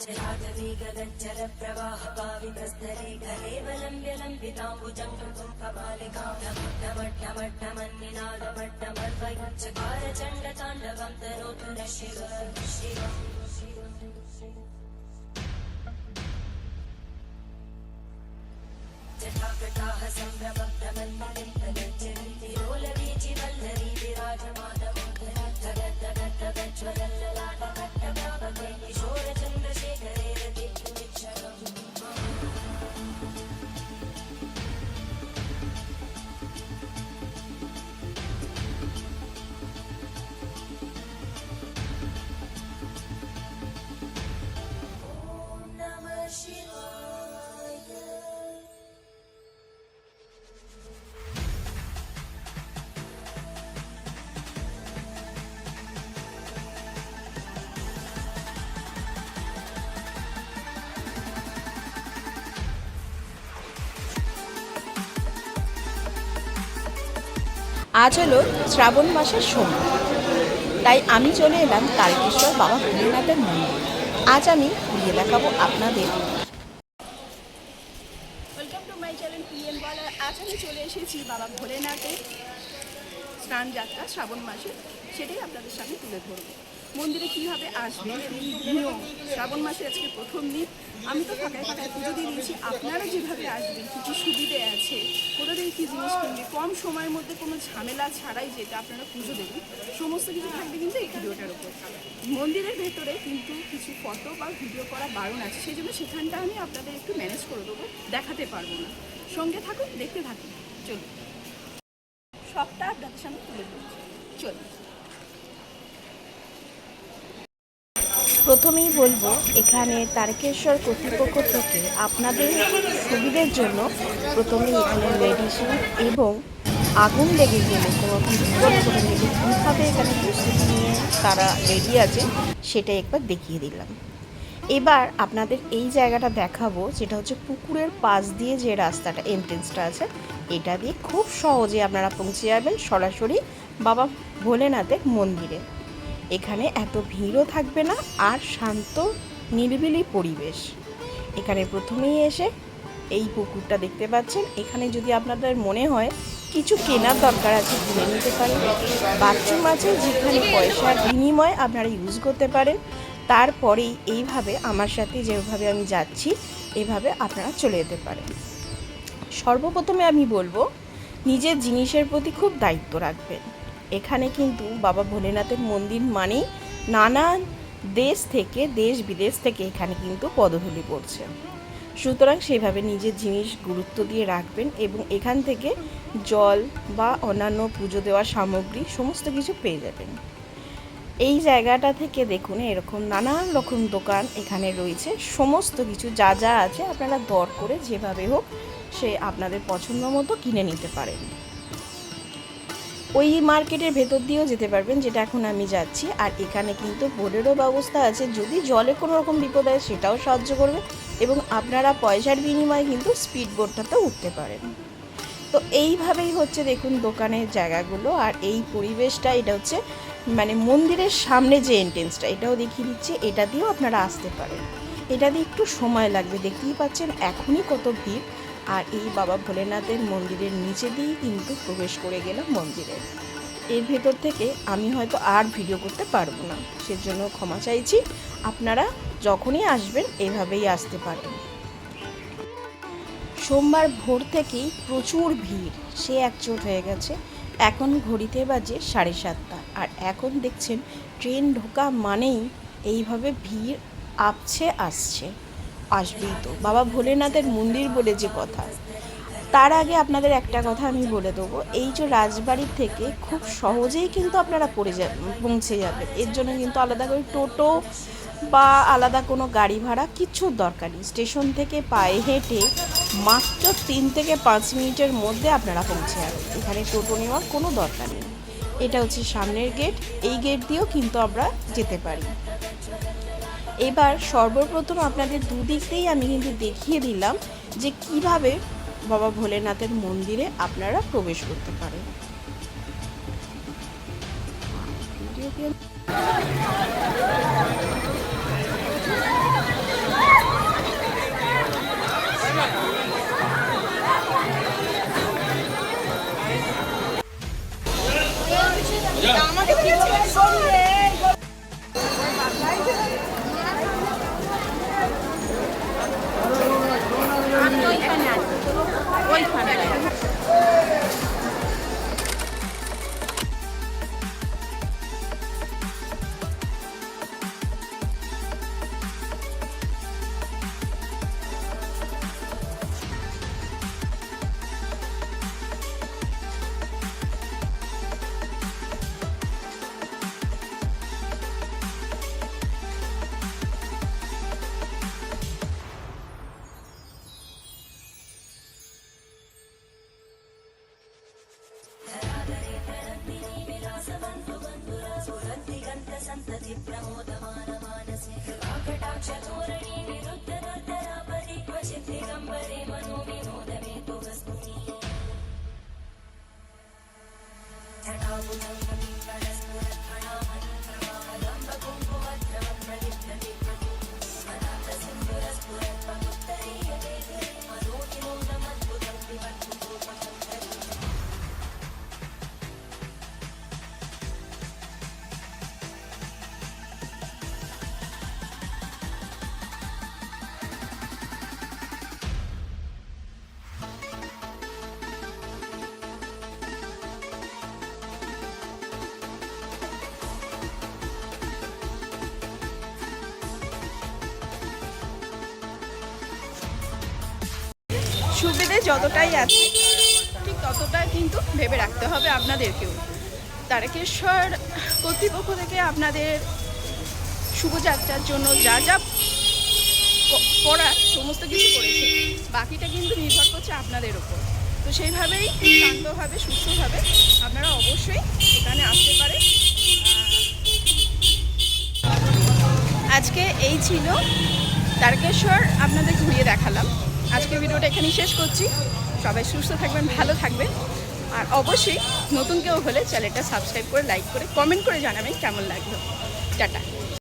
प्रवाहपावितस्तरेकरेवलम्ब्य लम्बिताम्बुजङ्गम् कपालिकां नमट्टमट्टमन्निनादमट्टमद्वयञ्चकारचण्डताण्डवं तरोतु न शिव शिव जटाकटाः सम्भ्रमब्धमन्मलिन्दनञ्जनी আজ হলো শ্রাবণ মাসের সোমবার। তাই আমি চলে এলাম তারকেশ্বর বাবা ভোলেনাথের মন্দির। আজ আমি ঘুরিয়ে দেখাবো আপনাদের। Welcome to my channel PM বলার আজ আমি চলে এসেছি বাবা ভোলেনাথের স্নান যাত্রা শ্রাবণ মাসে। সেটাই আপনাদের সামনে তুলে ধরবো। মন্দিরে কীভাবে আসবেন এবং নিয়ম শ্রাবণ মাসে আজকে প্রথম দিন, আমি তো ফাঁকায় ফাঁকায় পুজো দিয়ে দিয়েছি। আপনারা যেভাবে আসবেন, কী কী সুবিধে আছে, কোথা থেকে কী জিনিস কিনবে, কম সময়ের মধ্যে কোনো ঝামেলা ছাড়াই যেটা আপনারা পুজো দেবেন, সমস্ত কিছু থাকবে কিন্তু এই ভিডিওটার উপর। মন্দিরের ভেতরে কিন্তু কিছু ফটো বা ভিডিও করা বারণ আছে, সেই জন্য সেখানটা আমি আপনাদের একটু ম্যানেজ করে দেবো, দেখাতে পারব না। সঙ্গে থাকুন, দেখতে থাকুন, চলুন। সবটা আপনাদের সামনে তুলে ধরছি। চলুন। প্রথমেই বলব, এখানে তারকেশ্বর কর্তৃপক্ষ থেকে আপনাদের সুবিধের জন্য প্রথমেই এখানে মেডিসিন এবং আগুন লেগে গেলে কীভাবে এখানে প্রস্তুতি নিয়ে তারা রেডি আছে, সেটাই একবার দেখিয়ে দিলাম। এবার আপনাদের এই জায়গাটা দেখাবো, যেটা হচ্ছে পুকুরের পাশ দিয়ে যে রাস্তাটা এন্ট্রেন্সটা আছে, এটা দিয়ে খুব সহজে আপনারা পৌঁছে যাবেন সরাসরি বাবা ভোলেনাথের মন্দিরে। এখানে এত ভিড়ও থাকবে না আর শান্ত, নিরিবিলি পরিবেশ। এখানে প্রথমেই এসে এই পুকুরটা দেখতে পাচ্ছেন। এখানে যদি আপনাদের মনে হয় কিছু কেনার দরকার আছে, কিনে নিতে পারেন। বাথরুম আছে, যেখানে পয়সার বিনিময়ে আপনারা ইউজ করতে পারেন। তারপরেই এইভাবে, আমার সাথে যেভাবে আমি যাচ্ছি, এভাবে আপনারা চলে যেতে পারেন। সর্বপ্রথমে আমি বলব, নিজের জিনিসের প্রতি খুব দায়িত্ব রাখবেন। এখানে কিন্তু বাবা ভোলেনাথের মন্দির মানেই নানান দেশ থেকে, দেশ বিদেশ থেকে এখানে কিন্তু পদধূলি পড়ছে। সুতরাং সেভাবে নিজের জিনিস গুরুত্ব দিয়ে রাখবেন এবং এখান থেকে জল বা অন্যান্য পুজো দেওয়ার সামগ্রী সমস্ত কিছু পেয়ে যাবেন। এই জায়গাটা থেকে দেখুন, এরকম নানান রকম দোকান এখানে রয়েছে। সমস্ত কিছু যা যা আছে আপনারা দর করে যেভাবে হোক সে আপনাদের পছন্দ মতো কিনে নিতে পারেন। ওই মার্কেটের ভেতর দিয়েও যেতে পারবেন, যেটা এখন আমি যাচ্ছি। আর এখানে কিন্তু বোর্ডেরও ব্যবস্থা আছে, যদি জলে কোনো রকম বিপদ হয় সেটাও সাহায্য করবে এবং আপনারা পয়সার বিনিময়ে কিন্তু স্পিড বোটটাতেও উঠতে পারেন। তো এইভাবেই হচ্ছে দেখুন দোকানের জায়গাগুলো, আর এই পরিবেশটা, এটা হচ্ছে মানে মন্দিরের সামনে যে এন্ট্রেন্সটা এটাও দেখিয়ে দিচ্ছে, এটা দিয়েও আপনারা আসতে পারেন। এটা দিয়ে একটু সময় লাগবে, দেখতেই পাচ্ছেন এখনই কত ভিড়। আর এই বাবা ভোলেনাথের মন্দিরের নিচে দিয়েই কিন্তু প্রবেশ করে গেলাম মন্দিরে। এর ভেতর থেকে আমি হয়তো আর ভিডিও করতে পারব না। সেজন্য ক্ষমা চাইছি। আপনারা যখনই আসবেন এভাবেই আসতে পারেন। সোমবার ভোর থেকেই প্রচুর ভিড়। সে একচোট হয়ে গেছে। এখন ঘড়িতে বাজে সাড়ে সাতটা। আর এখন দেখছেন ট্রেন ঢোকা মানেই এইভাবে ভিড় আপছে, আসছে। আসবেই তো। বাবা ভোলেনাথের মন্দির বলে যে কথা, তার আগে আপনাদের একটা কথা আমি বলে দেবো। এই যে রাজবাড়ির থেকে খুব সহজেই কিন্তু আপনারা পড়ে যা, পৌঁছে যাবেন। এর জন্য কিন্তু আলাদা করে টোটো বা আলাদা কোনো গাড়ি ভাড়া কিচ্ছুর দরকার নেই। স্টেশন থেকে পায়ে হেঁটে মাত্র তিন থেকে পাঁচ মিনিটের মধ্যে আপনারা পৌঁছে যাবেন। এখানে টোটো নেওয়ার কোনো দরকার নেই। এটা হচ্ছে সামনের গেট এই গেট দিয়েও কিন্তু আমরা যেতে পারি। এবার সর্বপ্রথম আপনাদের দুদিকেই আমি কিন্তু দেখিয়ে দিলাম যে কীভাবে বাবা ভোলেনাথের মন্দিরে আপনারা প্রবেশ করতে পারেন। আমাকে శ్రీ ప్రమోదమాన మానసి కటాక్ష తోరణి నిరుద్ధ రుద్ధరాపది క్వచిత్ దిగంబరి সুবিধে যতটাই আছে, ঠিক ততটাই কিন্তু ভেবে রাখতে হবে আপনাদেরকেও। তারকেশ্বর কর্তৃপক্ষ থেকে আপনাদের শুভযাত্রার জন্য যা যা করার সমস্ত কিছু করেছে, বাকিটা কিন্তু নির্ভর করছে আপনাদের ওপর। তো সেইভাবেই শান্তভাবে, সুস্থভাবে আপনারা অবশ্যই এখানে আসতে পারেন। আজকে এই ছিল তারকেশ্বর, আপনাদের ঘুরিয়ে দেখালাম। আজকে ভিডিওটা এখানেই শেষ করছি। সবাই সুস্থ থাকবেন, ভালো থাকবেন। আর অবশ্যই নতুন কেউ হলে চ্যানেলটা সাবস্ক্রাইব করে, লাইক করে, কমেন্ট করে জানাবেন কেমন লাগল। টাটা।